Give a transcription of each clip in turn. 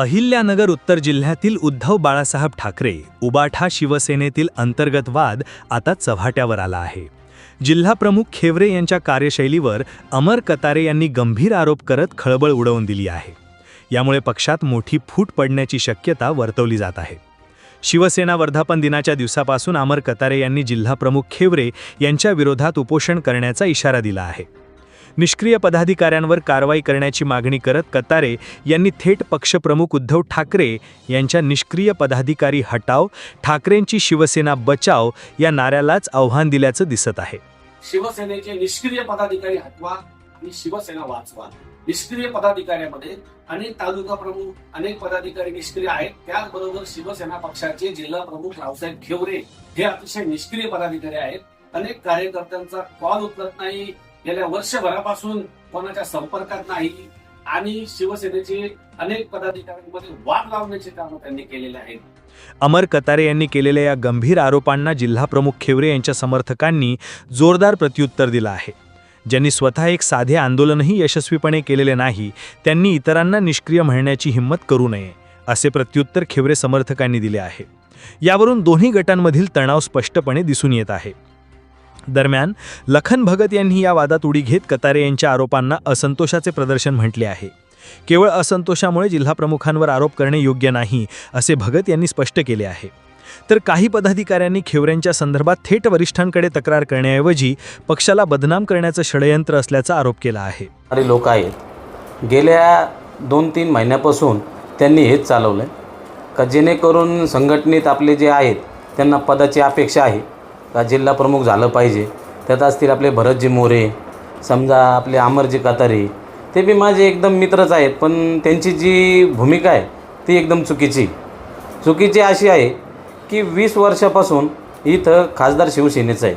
अहिल्यानगर उत्तर जिल्ह्यातील उद्धव बाळासाहेब ठाकरे उबाठा शिवसेनेतील अंतर्गत वाद आता चव्हाट्यावर आला आहे. जिल्हाप्रमुख खेवरे यांच्या कार्यशैलीवर अमर कतारे यांनी गंभीर आरोप करत खळबळ उडवून दिली आहे. यामुळे पक्षात मोठी फूट पडण्याची शक्यता वर्तवली जात आहे. शिवसेना वर्धापन दिनाच्या दिवसापासून अमर कतारे यांनी जिल्हाप्रमुख खेवरे यांच्या विरोधात उपोषण करण्याचा इशारा दिला आहे. निष्क्रिय पदाधिकाऱ्यांवर कारवाई करण्याची मागणी करत कतारे यांनी थेट पक्षप्रमुख उद्धव ठाकरे यांच्या निष्क्रिय पदाधिकारी हटाव ठाकरेंची शिवसेना बचाव या नाऱ्यालाच आव्हान दिल्याचं दिसत आहे. शिवसेनेचे निष्क्रिय पदाधिकारी हटवा आणि शिवसेना वाचवा. निष्क्रिय पदाधिकाऱ्यामध्ये अनेक तालुका प्रमुख अनेक पदाधिकारी निष्क्रिय आहेत. त्याचबरोबर शिवसेना पक्षाचे जिल्हा प्रमुख रावसाहेब घेवरे हे अतिशय निष्क्रिय पदाधिकारी आहेत. अनेक कार्यकर्त्यांचा कॉल उचलत नाही गेल्या वर्षभरापासून कोणाच्या संपर्कात नाही आणि शिवसेनेचे अनेक पदाधिकाऱ्यांमध्ये वाद लावण्याचे काम त्यांनी केलेले आहेत. अमर कतारे यांनी केलेल्या या गंभीर आरोपांना जिल्हाप्रमुख खेवरे यांच्या समर्थकांनी जोरदार प्रत्युत्तर दिलं आहे. ज्यांनी स्वतः एक साधे आंदोलनही यशस्वीपणे केलेले नाही त्यांनी इतरांना निष्क्रिय म्हणण्याची हिंमत करू नये असे प्रत्युत्तर खेवरे समर्थकांनी दिले आहे. यावरून दोन्ही गटांमधील तणाव स्पष्टपणे दिसून येत आहे. दरम्यान लखन भगत यांनी या वादात उडी घेत कतारे यांच्या आरोपांना असंतोषाचे प्रदर्शन म्हटले आहे. केवळ असंतोषामुळे जिल्हाप्रमुखांवर आरोप करणे योग्य नाही असे भगत यांनी स्पष्ट केले आहे. तर काही पदाधिकाऱ्यांनी खेवऱ्यांच्या संदर्भात थेट वरिष्ठांकडे तक्रार करण्याऐवजी पक्षाला बदनाम करण्याचं षडयंत्र असल्याचा आरोप केला आहे. अरे लोक आहेत. गेल्या दोन तीन महिन्यापासून त्यांनी हेच चालवलं आहे का जेणेकरून संघटनेत आपले जे आहेत त्यांना पदाची अपेक्षा आहे. का जिल्हा प्रमुख झालं पाहिजे. त्यात असतील आपले भरतजी मोरे समजा आपले अमरजी कातारे. ते बी माझे एकदम मित्रच आहेत पण त्यांची जी भूमिका आहे ती एकदम चुकीची. चुकीची अशी आहे की वीस वर्षापासून इथं खासदार शिवसेनेचं आहे.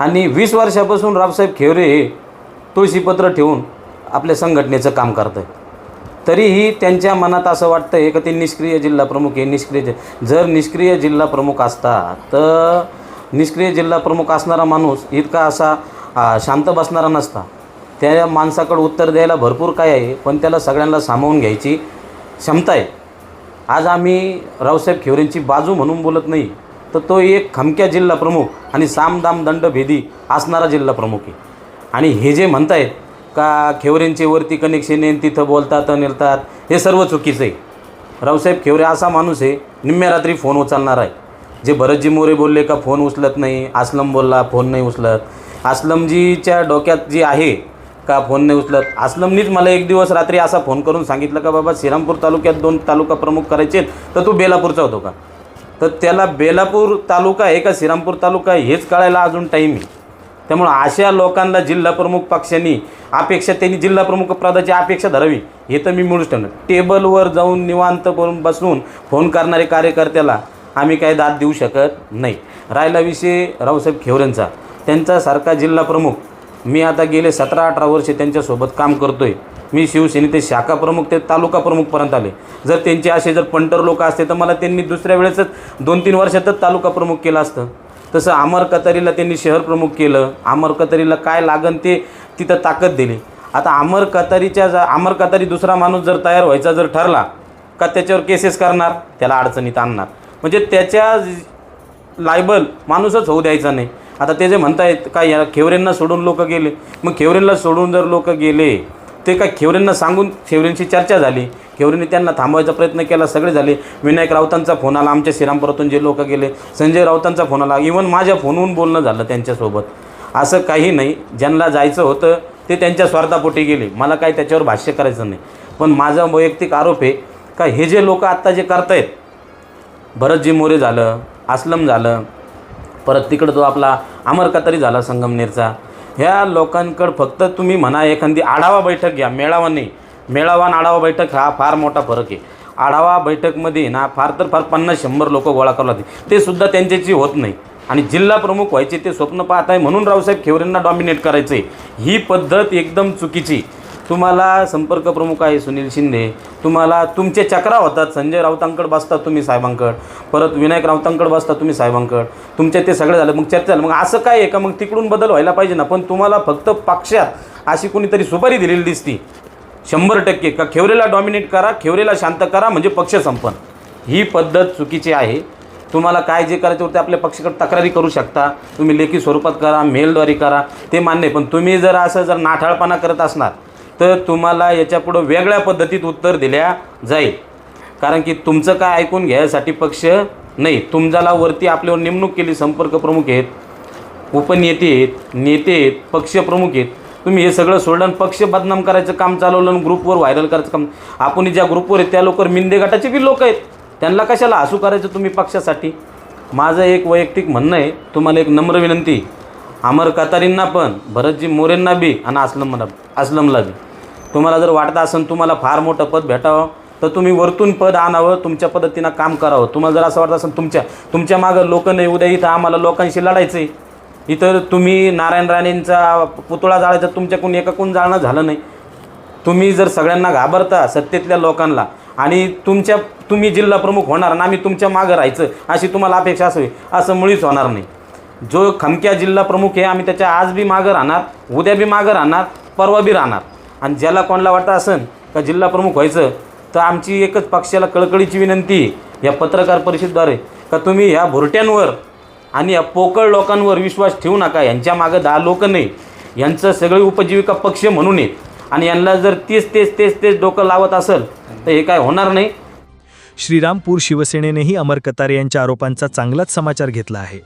आणि वीस वर्षापासून रावसाहेब खेवरे हे तुळशीपत्र ठेवून आपल्या संघटनेचं काम करत आहेत तरीही त्यांच्या मनात असं वाटतं आहे का ते निष्क्रिय जिल्हा प्रमुख निष्क्रिय जर निष्क्रिय जिल्हा प्रमुख असता तर निष्क्रिय जिल्हा प्रमुख असणारा माणूस इतका असा शांत बसणारा नसता. त्या माणसाकडं उत्तर द्यायला भरपूर काय आहे पण त्याला सगळ्यांना सामावून घ्यायची क्षमता आहे. आज आम्ही रावसाहेब खेवरेंची बाजू म्हणून बोलत नाही तर तो एक खमक्या जिल्हा प्रमुख आणि सामदाम दंडभेदी असणारा जिल्हा प्रमुख आहे. आणि हे जे म्हणतायत का खेवरेंचे वरती कनेक्शन येईन तिथं बोलतात नेलतात हे सर्व चुकीचं आहे. रावसाहेब खेवरे असा माणूस आहे निम्म्या रात्री फोन उचलणार आहे. जे भरतजी मोरे बोलले का फोन उचलत नाही असलम बोलला फोन नाही उचलत. असलमजीच्या डोक्यात जी आहे का फोन नाही उचलत? असलमनीच मला एक दिवस रात्री असा फोन करून सांगितलं का बाबा श्रीरामपूर तालुक्यात दोन तालुका प्रमुख करायचे तर तू बेलापूरचा होतो का? तर त्याला बेलापूर तालुका आहे का श्रीरामपूर तालुका हेच कळायला अजून टाईम आहे. त्यामुळं अशा लोकांना जिल्हा प्रमुख पक्षांनी अपेक्षा त्यांनी जिल्हा प्रमुख पदाची अपेक्षा धरावी हे तर मी मिळूच ठेवणार टेबलवर जाऊन निवांत करून बसून फोन करणारे कार्यकर्त्याला आम्ही काय दाद देऊ शकत नाही. राहिला विषय रावसाहेब खेवरेंचा. त्यांच्यासारखा जिल्हा प्रमुख. मी आता गेले सतरा अठरा वर्षे त्यांच्यासोबत काम करतो आहे मी शिवसेने ते शाखा प्रमुख ते तालुका प्रमुखपर्यंत आले. जर त्यांचे असे जर पंटर लोक असते तर मला त्यांनी दुसऱ्या वेळेसच दोन तीन वर्षातच तालुका प्रमुख केलं असतं. तसं अमर कतारीला त्यांनी शहर प्रमुख केलं. अमर कतारीला काय लागन ते तिथं ताकद दिली. आता अमर कतारीच्या जा अमर कतारी दुसरा माणूस जर तयार व्हायचा जर ठरला का त्याच्यावर केसेस करणार? त्याला अडचणीत आणणार. म्हणजे त्याच्या लायबल माणूसच होऊ द्यायचा नाही. आता ते जे म्हणतायत काय या खेवरेंना सोडून लोक गेले? मग खेवरेंना सोडून जर लोक गेले ते काय खेवरेंना सांगून खेवरेंची चर्चा झाली? खेवरेंनी त्यांना थांबवायचा प्रयत्न केला सगळे झाले. विनायक राऊतांचा फोन आला आमच्या श्रीरामपुरातून जे लोक गेले संजय राऊतांचा फोन आला. इवन माझ्या फोनहून बोलणं झालं त्यांच्यासोबत. असं काही नाही. ज्यांना जायचं होतं ते त्यांच्या स्वार्थापोटी गेले. मला काही त्याच्यावर भाष्य करायचं नाही. पण माझा वैयक्तिक आरोप आहे का हे जे लोक आत्ता जे करतायत भरतजी मोरे झालं आसलम झालं परत तिकडं तो आपला अमर कतारी झाला संगमनेरचा. ह्या लोकांकडं फक्त तुम्ही म्हणा एखादी आढावा बैठक घ्या मेळावा नाही. मेळावा आणि आढावा बैठक हा फार मोठा फरक आहे. आढावा बैठकमध्ये ना फार तर फार पन्नास शंभर लोक गोळा करावं लागते ते सुद्धा त्यांच्याची होत नाही. आणि जिल्हा प्रमुख व्हायचे ते स्वप्न पाहत आहे म्हणून रावसाहेब खेवरेंना डॉमिनेट करायचं आहे ही पद्धत एकदम चुकीची. तुम्हाला संपर्क प्रमुख आहे सुनील शिंदे. तुम्हाला तुमचे चक्रा होतात. संजय राऊतांकडे बसता तुम्ही साहेबांकड. परत विनायक राऊतांकडे बसता तुम्ही साहेबांकड. तुमचे ते सगळे झालं मग चर्चा झालं. मग असं काय आहे का? मग तिकडून बदल व्हायला पाहिजे ना. पण तुम्हाला फक्त पक्षात अशी कोणीतरी सुपारी दिलेली दिसती. शंभर टक्के. का खेवरेला डॉमिनेट करा खेवरेला शांत करा म्हणजे पक्ष संपन. ही पद्धत चुकीची आहे. तुम्हाला काय जे करायचं होते आपल्या पक्षाकडे तक्रारी करू शकता. तुम्ही लेखी स्वरूपात करा मेलद्वारे करा ते मान्य आहे. पण तुम्ही जर असं जर नाठाळपणा करत असणार तर तुम्हाला याच्यापुढं वेगळ्या पद्धतीत उत्तर दिल्या जाईल. कारण की तुमचं काय ऐकून घ्यायसाठी पक्ष नाही. तुमच्याला वरती आपल्यावर नेमणूक केली संपर्क प्रमुख आहेत उपनेते आहेत नेते आहेत पक्षप्रमुख आहेत. तुम्ही हे सगळं सोडलं पक्ष बदनाम करायचं काम चालवलं आणि ग्रुपवर व्हायरल करायचं काम. आपण ज्या ग्रुपवर आहेत त्या लोक मिंदे गटाचे बी लोक आहेत. त्यांना कशाला हसू करायचं तुम्ही पक्षासाठी? माझं एक वैयक्तिक म्हणणं आहे तुम्हाला एक नम्र विनंती अमर कतारींना पण भरतजी मोरेंना बी आणि असलमला असलमला बी. तुम्हाला जर वाटत असेल तुम्हाला फार मोठं पद भेटावं तर तुम्ही वरतून पद आणावं तुमच्या पद्धतीनं काम करावं. तुम्हाला जर असं वाटत असेल तुमच्या तुमच्या मागं लोक नाही उद्या इथं आम्हाला लोकांशी लढायचं आहे इतर तुम्ही नारायण राणेंचा पुतळा जाळायचा तुमच्याकडून एकाकडून जाळणं झालं नाही. तुम्ही जर सगळ्यांना घाबरता सत्तेतल्या लोकांना आणि तुमच्या तुम्ही जिल्हा प्रमुख होणार ना आम्ही तुमच्या मागं राहायचं अशी तुम्हाला अपेक्षा असावी असं मुळीच होणार नाही. जो खमक्या जिल्हा प्रमुख आहे आम्ही त्याच्या आज बी मागं राहणार उद्या बी मागं राहणार परवा बी राहणार. आणि ज्याला कोणाला वाटतं असेल का जिल्हा प्रमुख व्हायचं तर आमची एकच पक्षाला कळकळीची विनंती या पत्रकार परिषदेद्वारे का तुम्ही ह्या भुरट्यांवर आणि या पोकळ लोकांवर विश्वास ठेवू नका. यांच्या मागं दहा लोक नाही. यांचं सगळी उपजीविका पक्ष म्हणून आहेत. आणि यांना जर तेच तेच तेच तेच डोकं लावत असेल तर हे काय होणार नाही? श्रीरामपूर शिवसेनेनेही अमर कतारे यांच्या आरोपांचा चांगलाच समाचार घेतला आहे.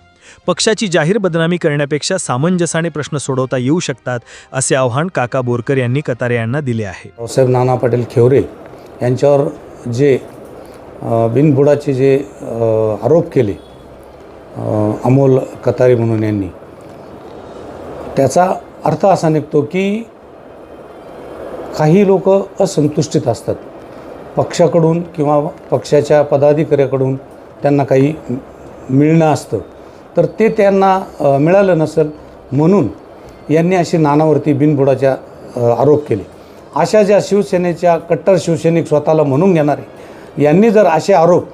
पक्षाची जाहीर बदनामी करण्यापेक्षा सामंजसाने प्रश्न सोडवता येऊ शकतात असे आव्हान काका बोरकर यांनी कतारे यांना दिले आहे. रावसाहेब नाना पाटील खेवरे यांच्यावर जे बिनबुडाचे जे आरोप केले अमोल कतारे म्हणून यांनी त्याचा अर्थ असा निघतो की काही लोक असंतुष्टित असतात. पक्षाकडून किंवा पक्षाच्या पदाधिकाऱ्याकडून त्यांना काही मिळणं असतं. तर ते त्यांना मिळालं नसेल म्हणून यांनी अशी नानावरती बिनबुडाच्या आरोप केले. अशा ज्या शिवसेनेच्या कट्टर शिवसैनिक स्वतःला म्हणून घेणारे यांनी जर असे आरोप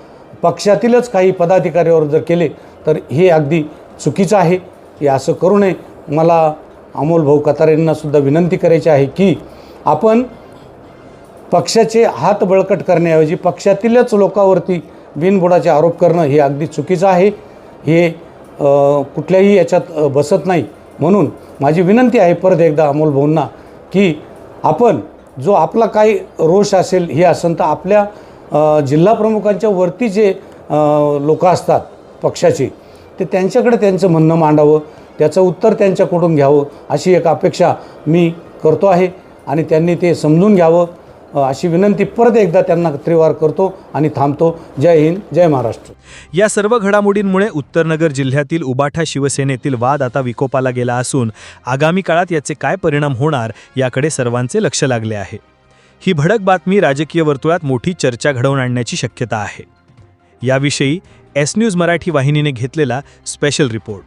पक्षातीलच काही पदाधिकाऱ्यावर जर केले तर हे अगदी चुकीचं आहे. हे असं करू नये. मला अमोल भाऊ कतारेंनासुद्धा विनंती करायची आहे की आपण पक्षाचे हात बळकट करण्याऐवजी पक्षातीलच लोकांवरती बिनबुडाचे आरोप करणं हे अगदी चुकीचं आहे. हे कुठल्याही याच्यात बसत नाही. म्हणून माझी विनंती आहे परत एकदा अमोल भाऊंना की आपण जो आपला काही रोष असेल हे असेल तर आपल्या जिल्हाप्रमुखांच्या वरती जे लोक असतात पक्षाचे ते त्यांच्याकडे त्यांचं म्हणणं मांडावं त्याचं उत्तर त्यांच्याकडून घ्यावं अशी एक अपेक्षा मी करतो आहे आणि त्यांनी ते समजून घ्यावं. अशी विनंती परत एकदा त्यांना त्रिवार करतो आणि थांबतो. जय हिंद जय महाराष्ट्र. या सर्व घडामोडींमुळे उत्तरनगर जिल्ह्यातील उबाठा शिवसेनेतील वाद आता विकोपाला गेला असून आगामी काळात याचे काय परिणाम होणार याकडे सर्वांचे लक्ष लागले आहे. ही भडक बातमी राजकीय वर्तुळात मोठी चर्चा घडवून आणण्याची शक्यता आहे. याविषयी एस न्यूज मराठी वाहिनीने घेतलेला स्पेशल रिपोर्ट.